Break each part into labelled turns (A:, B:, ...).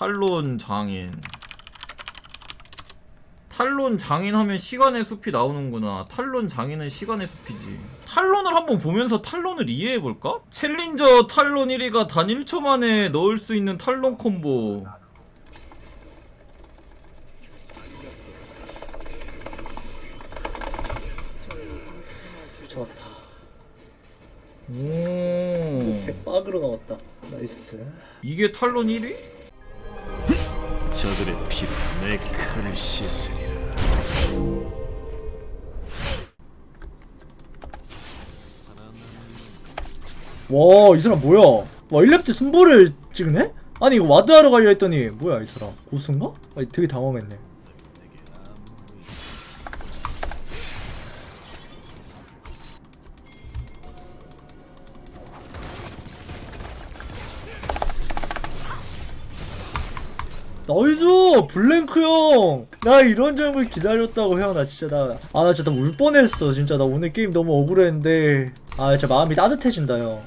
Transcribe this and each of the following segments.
A: 탈론 장인 탈론 장인 하면 시간의 숲이 나오는구나 탈론 장인은 시간의 숲이지 탈론을 한번 보면서 탈론을 이해해볼까? 챌린저 탈론 1위가 단 1초 만에 넣을 수 있는 탈론 콤보
B: 잡았다.
A: 오
B: 개빡으로 나왔다. 나이스.
A: 이게 탈론 1위?
C: 저들의 피로 내 칼을 씻으리라.
B: 와, 이 사람 뭐야? 와, 1렙 때 승부를 찍네? 아니, 이거 와드하러 가려 했더니, 뭐야, 이 사람. 고수인가? 아니, 되게 당황했네. 나이스! 블랭크 형! 나 이런 점을 기다렸다고 형, 나 진짜 나. 아, 나 진짜 울 뻔했어. 진짜 나 오늘 게임 너무 억울했는데. 아, 진짜 마음이 따뜻해진다, 형.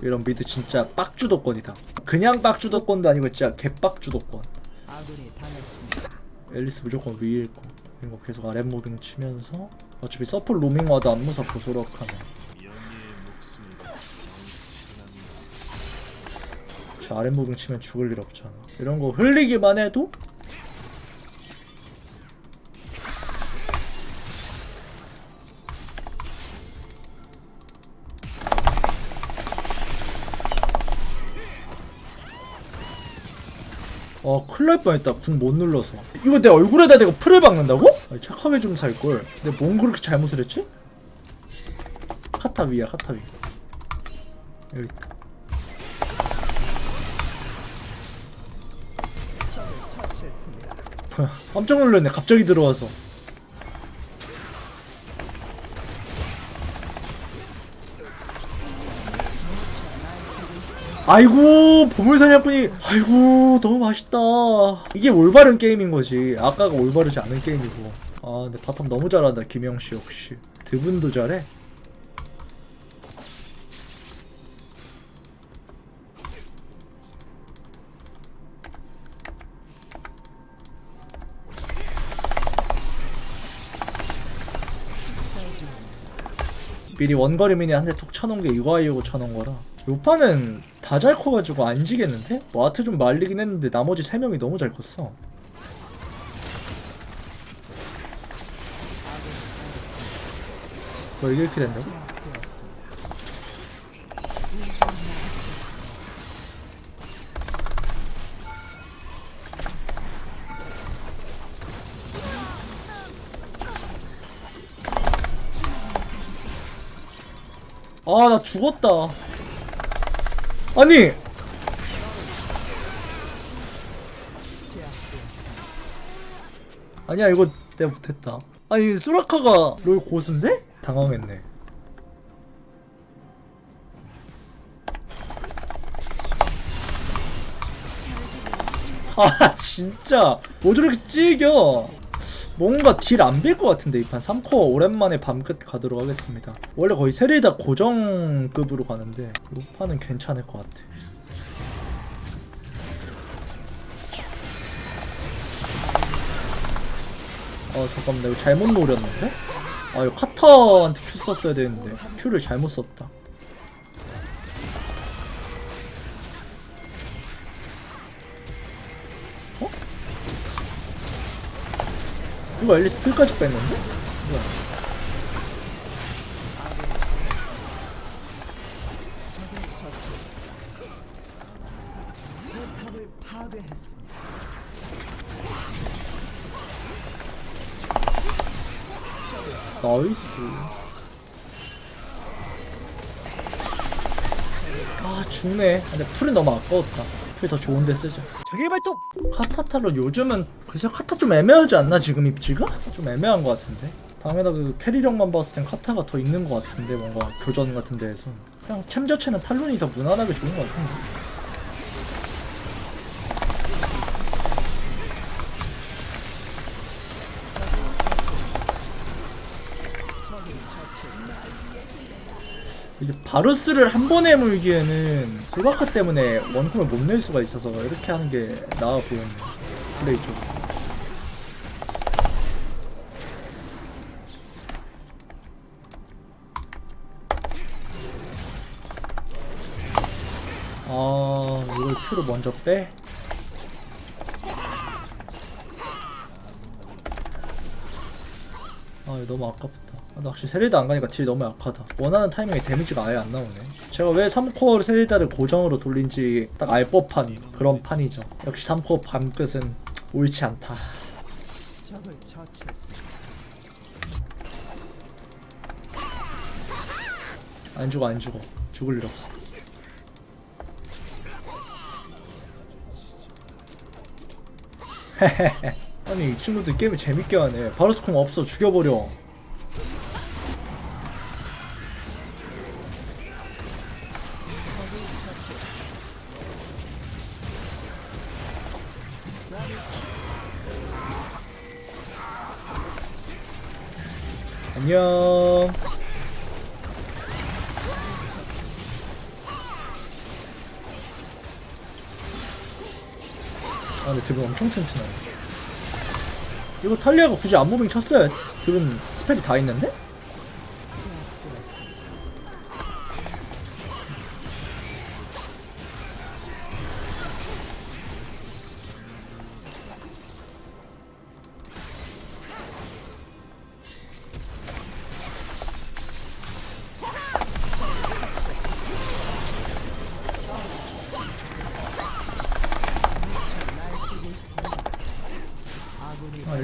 B: 이런 미드 진짜 빡주도권이다. 그냥 빡주도권도 아니고 진짜 개빡주도권. 앨리스 무조건 위일 거. 이거 계속 아랫 무빙 치면서 어차피 서플 로밍 와도 안 무섭고 소력하네. 저 아랫 무빙 치면 죽을 일 없잖아. 이런 거 흘리기만 해도 어 큰일 날 뻔했다 궁 못 눌러서 이거 내 얼굴에다 대고 풀을 박는다고? 아니, 착하게 좀 살걸 근데 뭔 그렇게 잘못을 했지? 카타 위야 카타 위 여기 있다 뭐야, 깜짝 놀랐네 갑자기 들어와서. 아이고 보물사냥꾼이 아이고 너무 맛있다. 이게 올바른 게임인 거지. 아까가 올바르지 않은 게임이고. 아 근데 바텀 너무 잘한다 김영씨 역시. 드분도 잘해 미리 원거리 미니 한 대 톡 쳐놓은 게 이거 하려고 쳐놓은 거라. 요 판은 다잘 커가지고 안 지겠는데? 와트 좀 말리긴 했는데 나머지 3명이 너무 잘 컸어. 뭐 이게 이렇게 된다 아 나 죽었다. 아니! 아니야 이거 내가 못했다. 아니 수라카가 롤 고수인데? 당황했네. 아 진짜. 뭐 저렇게 찌겨 뭔가 딜 안 빌 것 같은데 이 판. 3코어 오랜만에 밤끝 가도록 하겠습니다. 원래 거의 세리 다 고정급으로 가는데 이 판은 괜찮을 것 같아. 아 잠깐만. 나 이거 잘못 노렸는데? 아 이거 카타한테 큐 썼어야 되는데. 큐를 잘못 썼다 이거 앨리스 풀까지 뺐는데? 뭐야? 나이스. 아 죽네. 근데 풀은 너무 아까웠다 풀더 좋은데 쓰자 자기 발톱 카타타로 요즘은 글쎄 카타 좀 애매하지 않나 지금 입지가? 좀 애매한 것 같은데. 당연히 그 캐리력만 봤을 땐 카타가 더 있는 것 같은데 뭔가 교전 같은 데에서. 그냥 챔 자체는 탈론이 더 무난하게 좋은 것 같은데 이제 바루스를 한 번에 물기에는 소바카 때문에 원콤을 못 낼 수가 있어서 이렇게 하는 게 나아 보였네. 플레이 쪽. 아 이걸 큐로 먼저 빼? 아 너무 아깝다 아, 나 확실히 세리다 안 가니까 딜 너무 약하다. 원하는 타이밍에 데미지가 아예 안 나오네. 제가 왜 3코어 세리다를 고정으로 돌린지 딱 알 법한 그런 판이죠. 역시 3코어 밤끝은 옳지 않다. 안 죽어 안 죽어. 죽을 일 없어. 아니 이 친구들 게임을 재밌게 하네. 바루스콩 없어. 죽여버려 안녕 아 근데 드론 엄청 튼튼하네 이거 탈리아가 굳이 안무빙 쳤어야 드론 스펠이 다 있는데?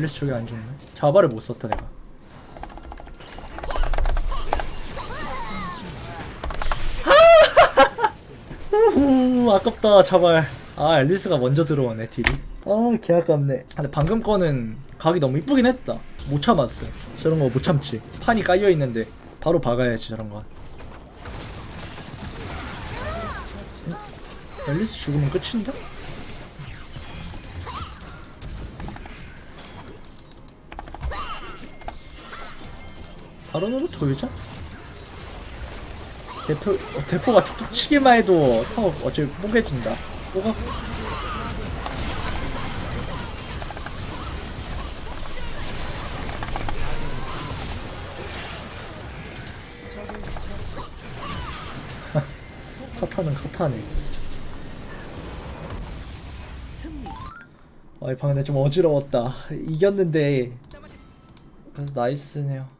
B: 아 앨리스 저기 안 죽네. 자바를 못 썼다 내가. 후 아깝다 자발. 아 앨리스가 먼저 들어오네 딜이. 아개 아깝네. 근데 방금 거는 각이 너무 이쁘긴 했다. 못 참았어. 저런 거 못 참지. 판이 깔려 있는데 바로 박아야지 저런 거. 응? 앨리스 죽으면 끝인데? 바론으로 돌자? 대표, 어, 대포가 툭툭 치기만 해도 타워 어차피 뽀개진다 뽀가 카타는 카타네 아, 이 방금 좀 어지러웠다. 이겼는데. 그래서 나이스네요.